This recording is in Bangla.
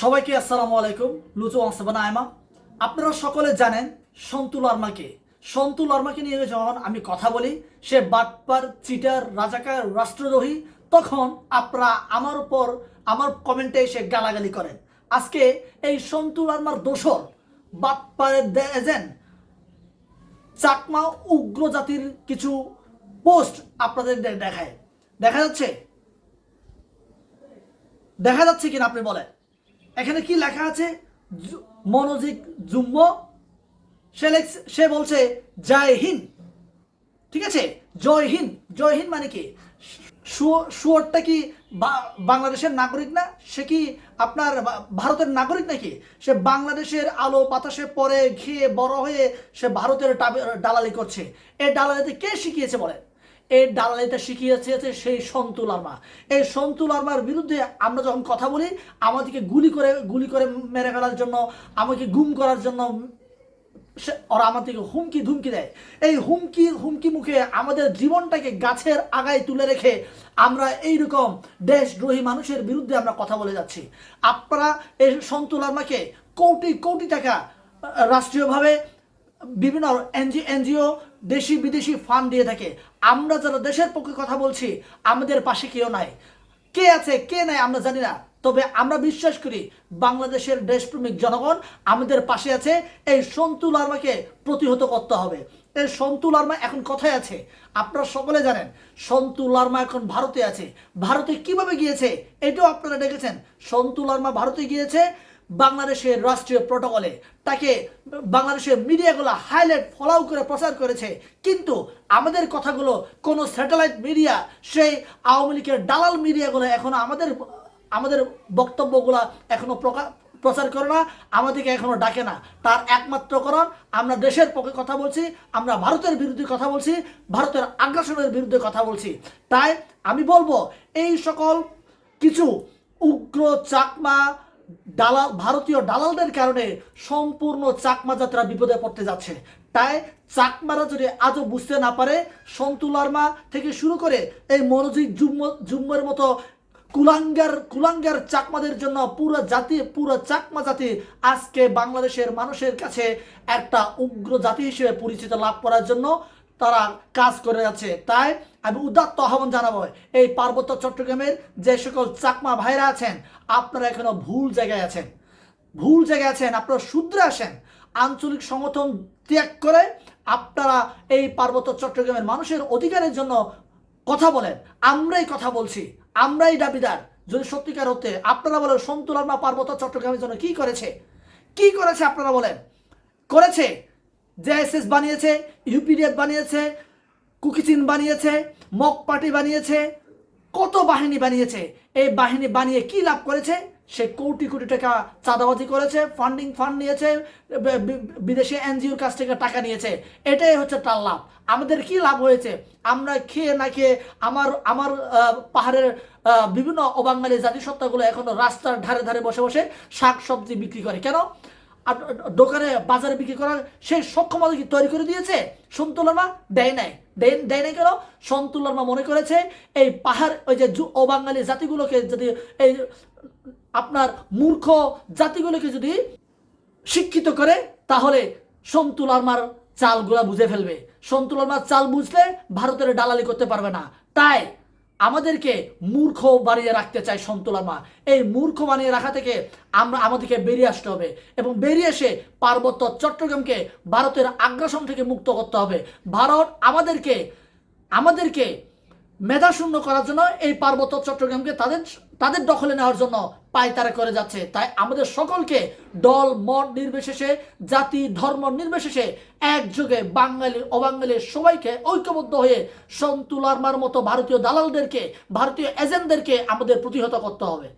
সবাইকে আসসালামু আলাইকুম। লুচু আনসাবানা আয়মা আপনারা সকলে জানেন, সন্তু লার্মাকে। সন্তু লার্মাকে নিয়ে যখন আমি কথা বলি, সে বাটপার, চিটার, রাজাকার, রাষ্ট্রদ্রোহী, তখন আপনারা আমার উপর, আমার কমেন্টে এসে গালাগালি করেন। আজকে এই সন্তু লার্মার দোষর বাটপারের এজেন্ট, চাকমা উগ্র জাতির কিছু পোস্ট আপনাদের দেখায়। দেখা যাচ্ছে? দেখা যাচ্ছে কিনা আপনি বলেন? এখানে কি লেখা আছে? মনোজিক জুম্ম। সে সে বলছে, জয় হিন্দ। ঠিক আছে? জয় হিন্দ। জয় হিন্দ মানে কি? শুয়োরটা কি বাংলাদেশের নাগরিক না? সে কি আপনার ভারতের নাগরিক নাকি? সে বাংলাদেশের আলো বাতাসে পরে খেয়ে বড় হয়ে সে ভারতের ডালালি করছে। এই ডালালিতে কে শিখিয়েছে বলেন? এই দালালিটা শিখিয়েছে সেই সন্তু এই সন্তু লার্মার বিরুদ্ধে আমরা যখন কথা বলি, আমাদেরকে গুলি করে গুলি করে মেরে ফেলার জন্য, আমাকে গুম করার জন্য ওরা আমাদেরকে হুমকি ধুমকি দেয়। এই হুমকি হুমকি মুখে আমাদের জীবনটাকে গাছের আগায় তুলে রেখে আমরা এইরকম দেশদ্রোহী মানুষের বিরুদ্ধে আমরা কথা বলে যাচ্ছি। আপনারা এই সন্তু লার্মাকে কোটি কোটি টাকা রাষ্ট্রীয়ভাবে বিভিন্ন এনজি, এনজিও, দেশি, বিদেশি ফান্ড দিয়ে থাকে। আমরা যারা দেশের পক্ষে কথা বলছি, আমাদের পাশে কেউ নাই। কে আছে, কে নাই, আমরা জানি না। তবে আমরা বিশ্বাস করি, বাংলাদেশের দেশপ্রেমিক জনগণ আমাদের পাশে আছে। এই সন্তু লার্মাকে প্রতিহত করতে হবে। এই সন্তু লার্মা এখন কোথায় আছে? আপনারা সকলে জানেন, সন্তু লার্মা এখন ভারতে আছে। ভারতে কীভাবে গিয়েছে? এটাও আপনারা দেখেছেন। সন্তু লার্মা ভারতে গিয়েছে। বাংলাদেশের রাষ্ট্রীয় প্রোটোকলে তাকে বাংলাদেশের মিডিয়াগুলো হাইলাইট, ফলাও করে প্রচার করেছে। কিন্তু আমাদের কথাগুলো কোনো স্যাটেলাইট মিডিয়া, সেই আওয়ামী লীগের দালাল মিডিয়াগুলো এখনও আমাদের আমাদের বক্তব্যগুলো এখনও প্রকাশ প্রচার করে না, আমাদেরকে এখনও ডাকে না। তার একমাত্র কারণ, আমরা দেশের পক্ষে কথা বলছি, আমরা ভারতের বিরুদ্ধে কথা বলছি, ভারতের আগ্রাসনের বিরুদ্ধে কথা বলছি। তাই আমি বলব, এই সকল কিছু উগ্র চাকমা দালাল, ভারতীয় দালালদের কারণে সম্পূর্ণ চাকমা যাত্রা বিপদে পড়তে যাচ্ছে। তাই চাকমারা যদি আজও বুঝতে না পারে, সন্তু লার্মা থেকে শুরু করে এই মনোজিৎ জুম্ম জুম্মের মতো কুলাঙ্গার কুলাঙ্গার চাকমাদের জন্য পুরো জাতি, পুরো চাকমা জাতি আজকে বাংলাদেশের মানুষের কাছে একটা উগ্র জাতি হিসেবে পরিচিত লাভ করার জন্য তারা কাজ করে যাচ্ছে। তাই আমি উদাত্ত আহ্বান জানাব এই পার্বত্য চট্টগ্রামের যে সকল চাকমা ভাইরা আছেন, আপনারা এখনও ভুল জায়গায় আছেন। ভুল জায়গায় আছেন, আপনারা শুধরে আসেন। আঞ্চলিক সংগঠন ত্যাগ করে আপনারা এই পার্বত্য চট্টগ্রামের মানুষের অধিকারের জন্য কথা বলেন। আমরাই কথা বলছি, আমরাই দাবিদার। যদি সত্যিকার হতে আপনারা বলেন সন্তুলনা পার্বত্য চট্টগ্রামের জন্য কি করেছে? কি করেছে আপনারা বলেন? করেছে? জেএসএস বানিয়েছে ইউপিডিএফ বানিয়েছে কুকিচিন বানিয়েছে মক পার্টি বানিয়েছে, কত বাহিনী বানিয়েছে। এই বাহিনী বানিয়ে কি লাভ করেছে? সে কোটি কোটি টাকা চাঁদাবাজি করেছে ফান্ডিং ফান্ড নিয়েছে বিদেশি এনজিওর কাছ থেকে টাকা নিয়েছে। এটাই হচ্ছে তার লাভ। আমাদের কি লাভ হয়েছে? আমরা খেয়ে না খেয়ে আমার আমার পাহাড়ের বিভিন্ন অবাঙালি জাতিসত্তাগুলো এখনও রাস্তার ধারে ধারে বসে বসে শাক সবজি বিক্রি করে। কেন? দোকানে বাজারে বিক্রি করার সেই সক্ষমতা কি তৈরি করে দিয়েছে? সন্তুলনা দেয় নাই। দেয় নাই কেন? সন্তুলনা মনে করেছে এই পাহাড়, ওই যে অবাঙালি জাতিগুলোকে যদি এই আপনার মূর্খ জাতিগুলোকে যদি শিক্ষিত করে, তাহলে সন্তুলার্মার চালগুলা বুঝে ফেলবে। সন্তুলার্মার চাল বুঝলে ভারতের দালালি করতে পারবে না। তাই আমাদেরকে মূর্খ বানিয়ে রাখতে চায় সন্তুলার্মা এই মূর্খ বানিয়ে রাখা থেকে আমরা, আমাদেরকে বেরিয়ে আসতে হবে এবং বেরিয়ে এসে পার্বত্য চট্টগ্রামকে ভারতের আগ্রাসন থেকে মুক্ত করতে হবে। ভারত আমাদেরকে আমাদেরকে মেধাশূন্য করার জন্য এই পার্বত্য চট্টগ্রামকে তাদের তাদের দখলে নেওয়ার জন্য পায়তারা করে যাচ্ছে। তাই আমাদের সকলকে দল, মত নির্বিশেষে, জাতি, ধর্ম নির্বিশেষে একযোগে বাঙালি, অবাঙালি সবাইকে ঐক্যবদ্ধ হয়ে সন্তুলার্মার মতো ভারতীয় দালালদেরকে, ভারতীয় এজেন্টদেরকে আমাদের প্রতিহত করতে হবে।